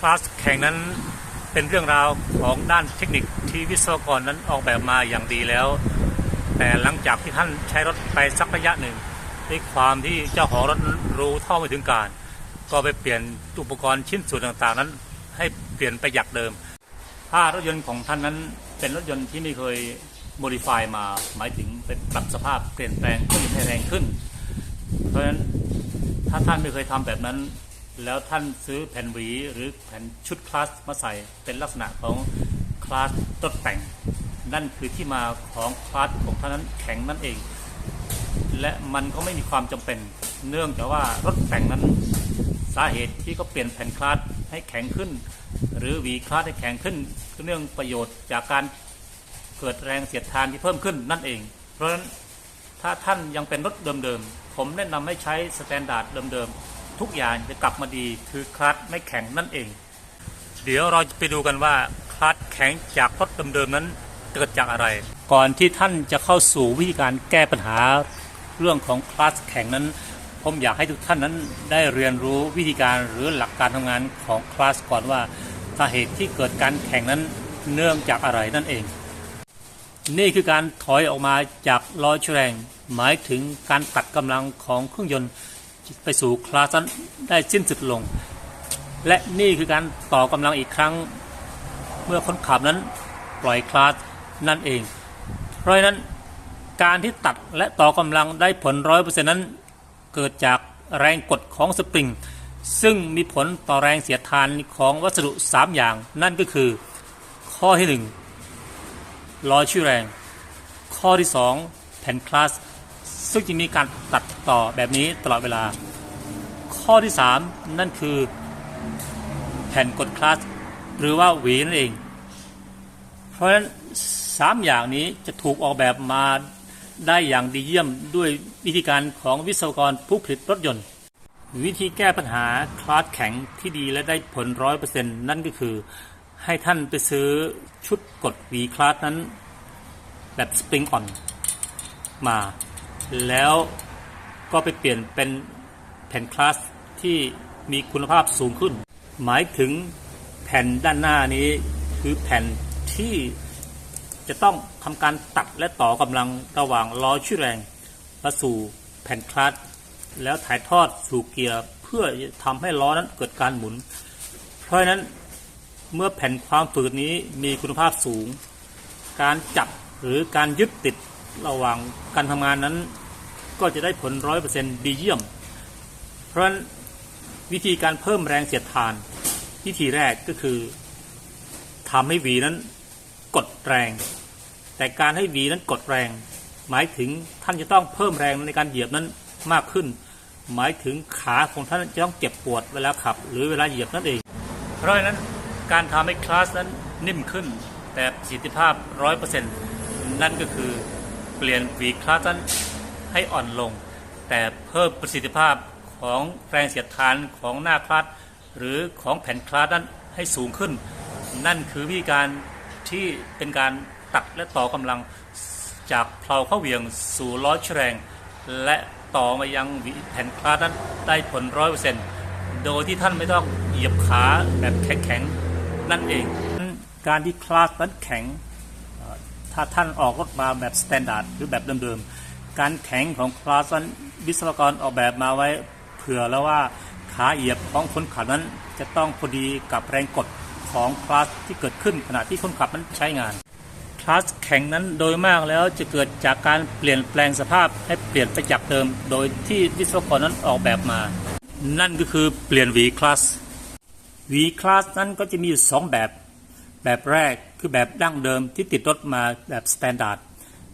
คลาสแข่งนั้นเป็นเรื่องราวของด้านเทคนิคที่วิศวกรนั้นออกแบบมาอย่างดีแล้ว แต่หลังจากที่ท่านใช้รถไปสักระยะหนึ่งด้วยความที่เจ้าของรถรู้เท่าไม่ถึงการ ก็ไปเปลี่ยนอุปกรณ์ชิ้นส่วนต่างๆ นั้น ให้เปลี่ยนไปจากเดิม ถ้ารถยนต์ของท่านนั้นเป็นรถยนต์ที่ไม่เคยโมดิฟายมาหมายถึงเป็นปรับสภาพเปลี่ยนแปลงเครื่องยนต์ให้แรงขึ้น เพราะฉะนั้นถ้าท่านไม่เคยทำแบบนั้น แล้วท่านซื้อแผ่นหวีหรือแผ่นชุดคลาสมาใส่เป็นลักษณะของคลาสตดแต่ง นั่นคือที่มาของคลาสของท่านนั้นแข็งนั่นเอง และมันก็ไม่มีความจำเป็น เนื่องจากว่ารถแต่งนั้นสาเหตุที่เขาเปลี่ยนแผ่นคลาสให้แข็งขึ้น หรือหวีคลาสให้แข็งขึ้นเนื่องประโยชน์จากการเกิดแรงเสียดทานที่เพิ่มขึ้นนั่นเอง เพราะฉะนั้นถ้าท่านยังเป็นรถเดิมๆผมแนะนำให้ใช้สแตนดาร์ดเดิมๆ ทุกอย่างจะกลับมาดีคือคลาสไม่แข็งนั่นเอง เดี๋ยวเราจะไปดูกันว่าคลาสแข็งจากรถเดิมๆนั้นเกิดจากอะไร ก่อนที่ท่านจะเข้าสู่วิธีการแก้ปัญหาเรื่องของคลาสแข็งนั้น ผมอยากให้ทุกท่านนั้นได้เรียนรู้วิธีการหรือหลักการทำงานของคลาสก่อนว่าสาเหตุที่เกิดการแข่งนั้นเนื่องจากอะไรนั่นเอง นี่คือการถอยออกมาจากล้อแรงหมายถึงการตัดกำลังของเครื่องยนต์ ไปสู่คลาสันได้สิ้นสุดลง และนี่คือการต่อกำลังอีกครั้งเมื่อคนขับนั้นปล่อยคลาสนั่นเอง เพราะฉะนั้นการที่ตัดและต่อกำลังได้ผลร้อยเปอร์เซ็นต์นั้น เกิดจากแรงกดของสปริง ซึ่งมีผลต่อแรงเสียดทานของวัสดุ 3 อย่าง นั่นก็คือ ข้อที่ 1ล้อชื่อแรง ข้อที่ 2 แผ่นคลาส ซึ่งจะมีการตัดต่อแบบนี้ตลอดเวลา ข้อที่ 3 นั่นคือ แผ่นกดคลาสหรือว่าหวีนั่นเอง เพราะฉะนั้น 3 อย่างนี้จะถูกออกแบบมาได้อย่างดีเยี่ยมด้วยวิธีการของวิศวกรผู้ผลิตรถยนต์ วิธีแก้ปัญหาคลาสแข็งที่ดีและได้ผลร้อยเปอร์เซ็นต์นั่นก็คือ ให้ท่านไปซื้อชุดกดวีคลาสนั้น แบบสปริงอ่อนมา แล้วก็ไปเปลี่ยนเป็นแผ่นคลาสที่มีคุณภาพสูงขึ้น หมายถึงแผ่นด้านหน้านี้คือแผ่นที่จะต้องทำการตัดและต่อกำลังระหว่างล้อชื่อแรงมาสู่แผ่นคลัตช์แล้วถ่ายทอดสู่เกียร์เพื่อทำให้ล้อนั้นเกิดการหมุน เพราะฉะนั้นเมื่อแผ่นความฝืดนี้มีคุณภาพสูง การจับหรือการยึดติดระหว่างการทำงานนั้น ก็จะได้ผลร้อยเปอร์เซ็นต์ดีเยี่ยม เพราะฉะนั้นวิธีการเพิ่มแรงเสียดทาน วิธีแรกก็คือทำให้หวีนั้นกดแรง แต่การให้หวีนั้นกดแรง หมายถึงท่านจะต้องเพิ่มแรงในการเหยียบนั้นมากขึ้น หมายถึงขาของท่านจะต้องเจ็บปวดเวลาขับ หรือเวลาเหยียบนั่นเอง เพราะฉะนั้นการทำให้คลาสนั้นนิ่มขึ้น แต่ประสิทธิภาพร้อยเปอร์เซ็นต์นั่นก็คือเปลี่ยนหวีคลาสนั้น ให้อ่อนลง แต่เพิ่มประสิทธิภาพของแรงเสียดทานของหน้าคลัตหรือของแผ่นคลาสนั้นให้สูงขึ้น นั่นคือวิธีการที่เป็นการตัดและต่อกำลังจากเพลาเข้าเหวียงสู่ล้อแรงและต่อมายังแผ่นคลาสนั้นได้ผลร้อยเปอร์เซ็นต์โดยที่ท่านไม่ต้องเหยียบขาแบบแข็งๆนั่นเองการที่คลาสนั้นแข็งถ้าท่านออกรถมาแบบสแตนดาร์ดหรือแบบเดิมๆ การแข็งของคลาสนั้นวิศวกรออกแบบมาไว้เผื่อแล้วว่าขาเหยียบของคนขับนั้น จะต้องพอดีกับแรงกดของคลาสที่เกิดขึ้นขณะที่คนขับนั้นใช้งานคลาสแข็งนั้นโดยมากแล้วจะเกิดจากการเปลี่ยนแปลงสภาพให้เปลี่ยนไปจากเดิม โดยที่วิศวกรนั้นออกแบบมา นั่นก็คือเปลี่ยน V คลาส V คลาสนั้นก็จะมีอยู่สองแบบ แบบแรกคือแบบดั้งเดิมที่ติดรถมาแบบสแตนดาร์ด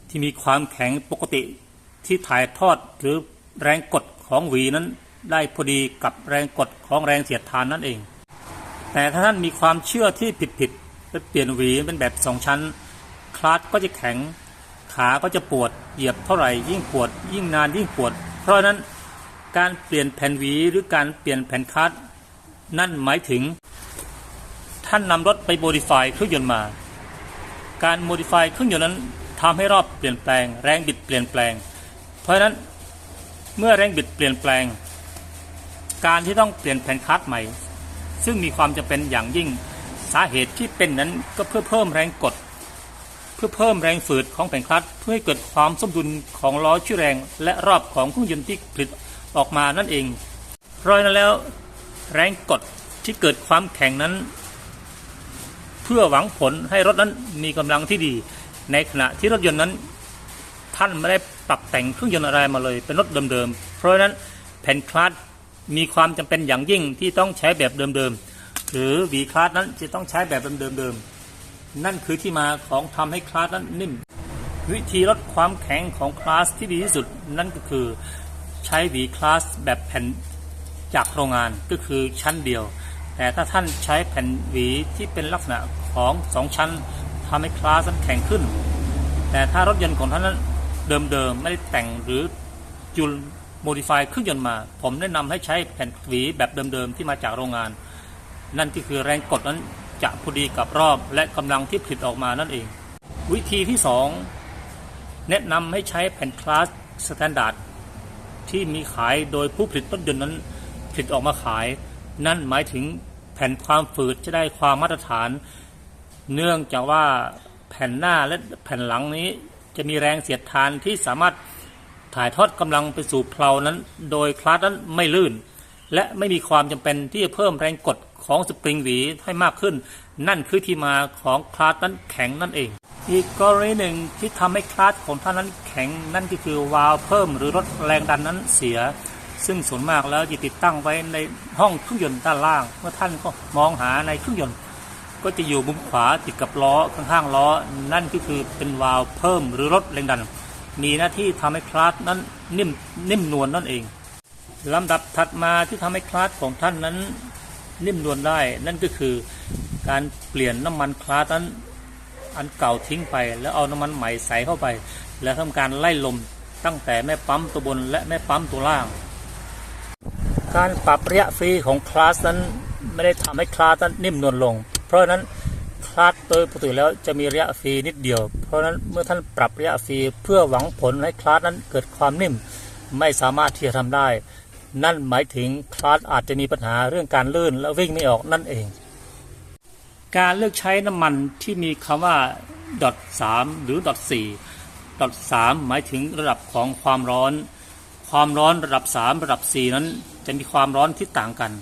ที่มีความแข็งปกติ ที่ถ่ายทอดหรือแรงกดของ V นั้นได้พอดีกับแรงกดของแรงเสียดทานนั่นเอง แต่ถ้าท่านมีความเชื่อที่ผิดๆไปเปลี่ยนหวีเป็นแบบสองชั้น คลาสก็จะแข็ง ขาก็จะปวด เหยียบเท่าไหร่ยิ่งปวด ยิ่งนานยิ่งปวด เพราะฉะนั้นการเปลี่ยนแผ่นหวีหรือการเปลี่ยนแผ่นคลาสนั่นหมายถึง ท่านนำรถไปโมดิฟายเครื่องยนต์มา การโมดิฟายเครื่องยนต์นั้นทำให้รอบเปลี่ยนแปลง แรงบิดเปลี่ยนแปลง เพราะฉะนั้นเมื่อแรงบิดเปลี่ยนแปลง การที่ต้องเปลี่ยนแผ่นคลาสใหม่ ซึ่งมีความจำเป็นอย่างยิ่งสาเหตุที่เป็นนั้นก็เพื่อเพิ่มแรงกด เพื่อเพิ่มแรงฝืดของแผ่นคลัตช์เพื่อให้เกิดความสมดุลของล้อชี้แรงและรอบของเครื่องยนต์ที่ผลิตออกมานั่นเองเพราะนั้นแล้ว แรงกดที่เกิดความแข็งนั้น เพื่อหวังผลให้รถนั้นมีกำลังที่ดี ในขณะที่รถยนต์นั้น ท่านไม่ได้ ปรับแต่งเครื่องยนต์อะไรมาเลย เป็นรถเดิมๆ เพราะฉะนั้นแผ่นคลัตช์มีความจำเป็นอย่างยิ่งที่ต้องใช้แบบเดิมๆ หรือวีคลัตช์นั้นจะต้องใช้แบบเดิมๆ นั่นคือที่มาของทำให้คลาสนั้นนิ่ม วิธีลดความแข็งของคลาสที่ดีที่สุดนั่นก็คือใช้วีคลาสแบบแผ่นจากโรงงานก็คือชั้นเดียว แต่ถ้าท่านใช้แผ่นหวีที่เป็นลักษณะของสองชั้นทำให้คลาสนั้นแข็งขึ้น แต่ถ้ารถยนต์ของท่านนั้น เดิมๆ ไม่ได้แต่งหรือจูนโมดิฟายเครื่องยนต์มา ผมแนะนำให้ใช้แผ่นหวีแบบเดิมๆ ที่มาจากโรงงาน นั่นก็คือแรงกดนั้นจะพอดีกับรอบและกำลังที่ผลิตออกมานั่นเอง วิธีที่ 2 แนะนำให้ใช้แผ่นคลาสสแตนดาร์ดที่มีขายโดยผู้ผลิตรถยนต์นั้นผลิตออกมาขาย นั่นหมายถึงแผ่นความฝืดจะได้ความมาตรฐาน เนื่องจากว่าแผ่นหน้าและแผ่นหลังนี้ จะมีแรงเสียดทานที่สามารถถ่ายทอดกำลังไปสู่เพลานั้น โดยคลาสนั้นไม่ลื่น และไม่มีความจำเป็นที่จะเพิ่มแรงกดของสปริงหวีให้มากขึ้น นั่นคือที่มาของคลาสนั้นแข็งนั่นเอง อีกกรณีหนึ่งที่ทำให้คลาสของท่านนั้นแข็งนั่นก็คือวาล์วเพิ่มหรือลดแรงดันนั้นเสีย ซึ่งส่วนมากแล้วจะติดตั้งไว้ในห้องเครื่องยนต์ด้านล่าง เมื่อท่านก็มองหาในเครื่องยนต์ ก็จะอยู่มุมขวาติดกับล้อข้างๆล้อ นั่นก็คือเป็นวาล์วเพิ่มหรือลดแรงดัน มีหน้าที่ทำให้คลาสนั้นนิ่มนิ่มนวลนั่นเองลำดับถัดมาที่ทำให้คลาสของท่านนั้นนิ่มนวลได้ นั่นก็คือการเปลี่ยนน้ำมันคลาสนั้นอันเก่าทิ้งไป แล้วเอาน้ำมันใหม่ใส่เข้าไป แล้วทำการไล่ลมตั้งแต่แม่ปั๊มตัวบนและแม่ปั๊มตัวล่าง การปรับระยะฟรีของคลาสนั้นไม่ได้ทำให้คลาสนั้นนิ่มนวลลง เพราะฉะนั้นคลาสโดยปกติแล้วจะมีระยะฟรีนิดเดียว เพราะฉะนั้นเมื่อท่านปรับระยะฟรีเพื่อหวังผลให้คลาสนั้นเกิดความนิ่ม ไม่สามารถที่จะทำได้ นั่นหมายถึงคลาสอาจจะมีปัญหาเรื่องการลื่นและวิ่งไม่ออกนั่นเอง การเลือกใช้น้ำมันที่มีคำว่า .3 หรือ .4 .3 หมายถึงระดับของความร้อน ความร้อนระดับ 3 ระดับ 4 นั้นจะมีความร้อนที่ต่างกัน